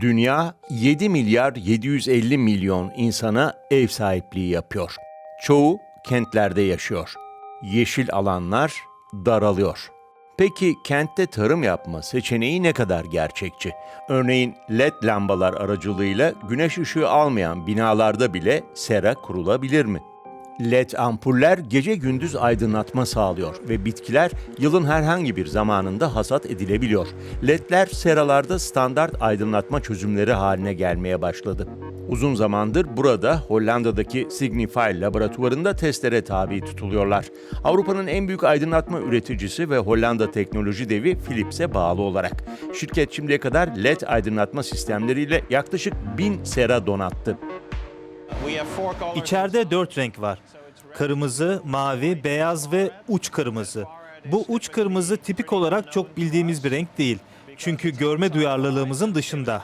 Dünya 7 milyar 750 milyon insana ev sahipliği yapıyor. Çoğu kentlerde yaşıyor. Yeşil alanlar daralıyor. Peki kentte tarım yapma seçeneği ne kadar gerçekçi? Örneğin LED lambalar aracılığıyla güneş ışığı almayan binalarda bile sera kurulabilir mi? LED ampuller gece gündüz aydınlatma sağlıyor ve bitkiler yılın herhangi bir zamanında hasat edilebiliyor. LED'ler seralarda standart aydınlatma çözümleri haline gelmeye başladı. Uzun zamandır burada Hollanda'daki Signify laboratuvarında testlere tabi tutuluyorlar. Avrupa'nın en büyük aydınlatma üreticisi ve Hollanda teknoloji devi Philips'e bağlı olarak. Şirket şimdiye kadar LED aydınlatma sistemleriyle yaklaşık 1000 sera donattı. İçeride dört renk var. Kırmızı, mavi, beyaz ve uç kırmızı. Bu uç kırmızı tipik olarak çok bildiğimiz bir renk değil. Çünkü görme duyarlılığımızın dışında.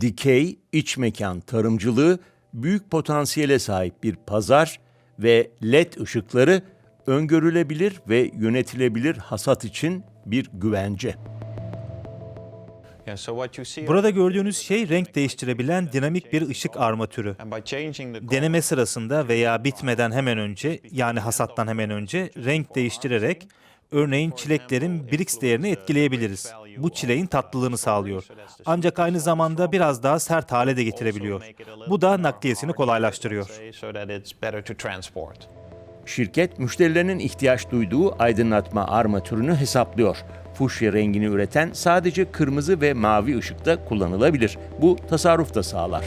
dikey, iç mekan tarımcılığı büyük potansiyele sahip bir pazar ve LED ışıkları öngörülebilir ve yönetilebilir hasat için bir güvence. Burada gördüğünüz şey renk değiştirebilen dinamik bir ışık armatürü. Deneme sırasında veya bitmeden hemen önce yani hasattan hemen önce renk değiştirerek örneğin çileklerin Brix değerini etkileyebiliriz. Bu çileğin tatlılığını sağlıyor. Ancak aynı zamanda biraz daha sert hale de getirebiliyor. Bu da nakliyesini kolaylaştırıyor. Şirket müşterilerinin ihtiyaç duyduğu aydınlatma armatürünü hesaplıyor. Fuşya rengini üreten sadece kırmızı ve mavi ışıkta kullanılabilir. Bu tasarruf da sağlar.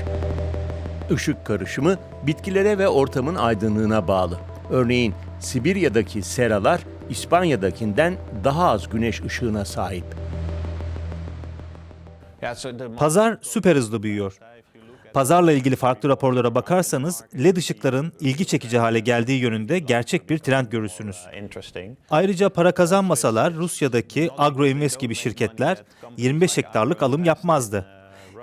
Işık karışımı bitkilere ve ortamın aydınlığına bağlı. Örneğin Sibirya'daki seralar İspanya'dakinden daha az güneş ışığına sahip. Pazar süper hızlı büyüyor. Pazarla ilgili farklı raporlara bakarsanız LED ışıkların ilgi çekici hale geldiği yönünde gerçek bir trend görürsünüz. Ayrıca para kazanmasalar Rusya'daki Agroinvest gibi şirketler 25 hektarlık alım yapmazdı.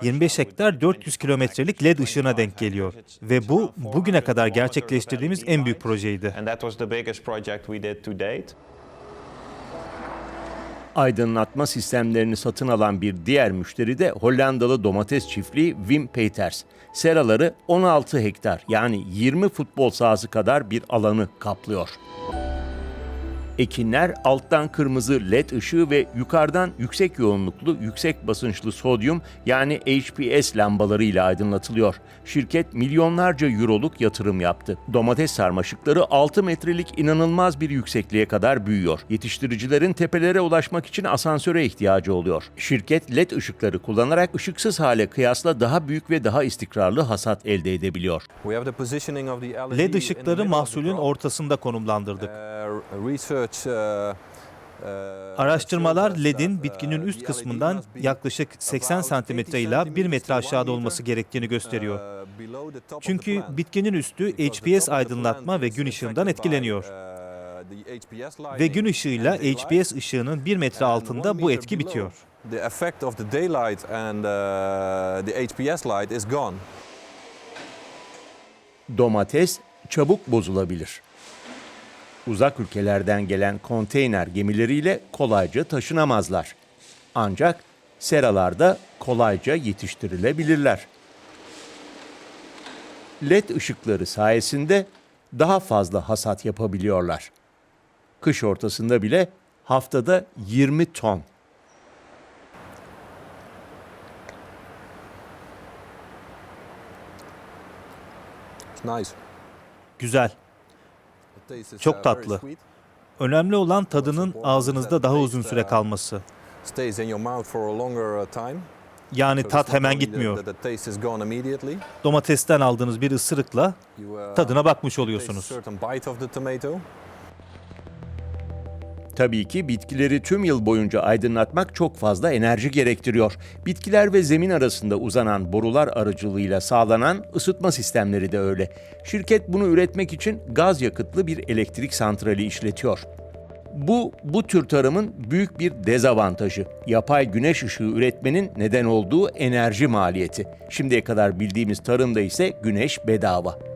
25 hektar 400 kilometrelik LED ışığına denk geliyor ve bu bugüne kadar gerçekleştirdiğimiz en büyük projeydi. Aydınlatma sistemlerini satın alan bir diğer müşteri de Hollandalı domates çiftliği Wim Peters. Seraları 16 hektar yani 20 futbol sahası kadar bir alanı kaplıyor. Ekinler alttan kırmızı led ışığı ve yukarıdan yüksek yoğunluklu, yüksek basınçlı sodyum yani HPS lambalarıyla aydınlatılıyor. Şirket milyonlarca euroluk yatırım yaptı. Domates sarmaşıkları 6 metrelik inanılmaz bir yüksekliğe kadar büyüyor. Yetiştiricilerin tepelere ulaşmak için asansöre ihtiyacı oluyor. Şirket led ışıkları kullanarak ışıksız hale kıyasla daha büyük ve daha istikrarlı hasat elde edebiliyor. LED ışıkları mahsulün ortasında konumlandırdık. Araştırmalar LED'in bitkinin üst kısmından yaklaşık 80 santimetre ile 1 metre aşağıda olması gerektiğini gösteriyor. Çünkü bitkinin üstü HPS aydınlatma ve gün ışığından etkileniyor. Ve gün ışığıyla HPS ışığının 1 metre altında bu etki bitiyor. Uh. Domates çabuk bozulabilir. Uzak ülkelerden gelen konteyner gemileriyle kolayca taşınamazlar. Ancak seralarda kolayca yetiştirilebilirler. LED ışıkları sayesinde daha fazla hasat yapabiliyorlar. Kış ortasında bile haftada 20 ton. Nice. Güzel. Çok uh, tatlı. Önemli olan tadının ağzınızda daha uzun süre kalması. A longer uh. Yani tat hemen gitmiyor. Domatesten aldığınız bir ısırıkla uh, tadına bakmış oluyorsunuz. Tabii ki bitkileri tüm yıl boyunca aydınlatmak çok fazla enerji gerektiriyor. Bitkiler ve zemin arasında uzanan borular aracılığıyla sağlanan ısıtma sistemleri de öyle. Şirket bunu üretmek için gaz yakıtlı bir elektrik santrali işletiyor. Bu, bu tür tarımın büyük bir dezavantajı. Yapay güneş ışığı üretmenin neden olduğu enerji maliyeti. Şimdiye kadar bildiğimiz tarımda ise güneş bedava.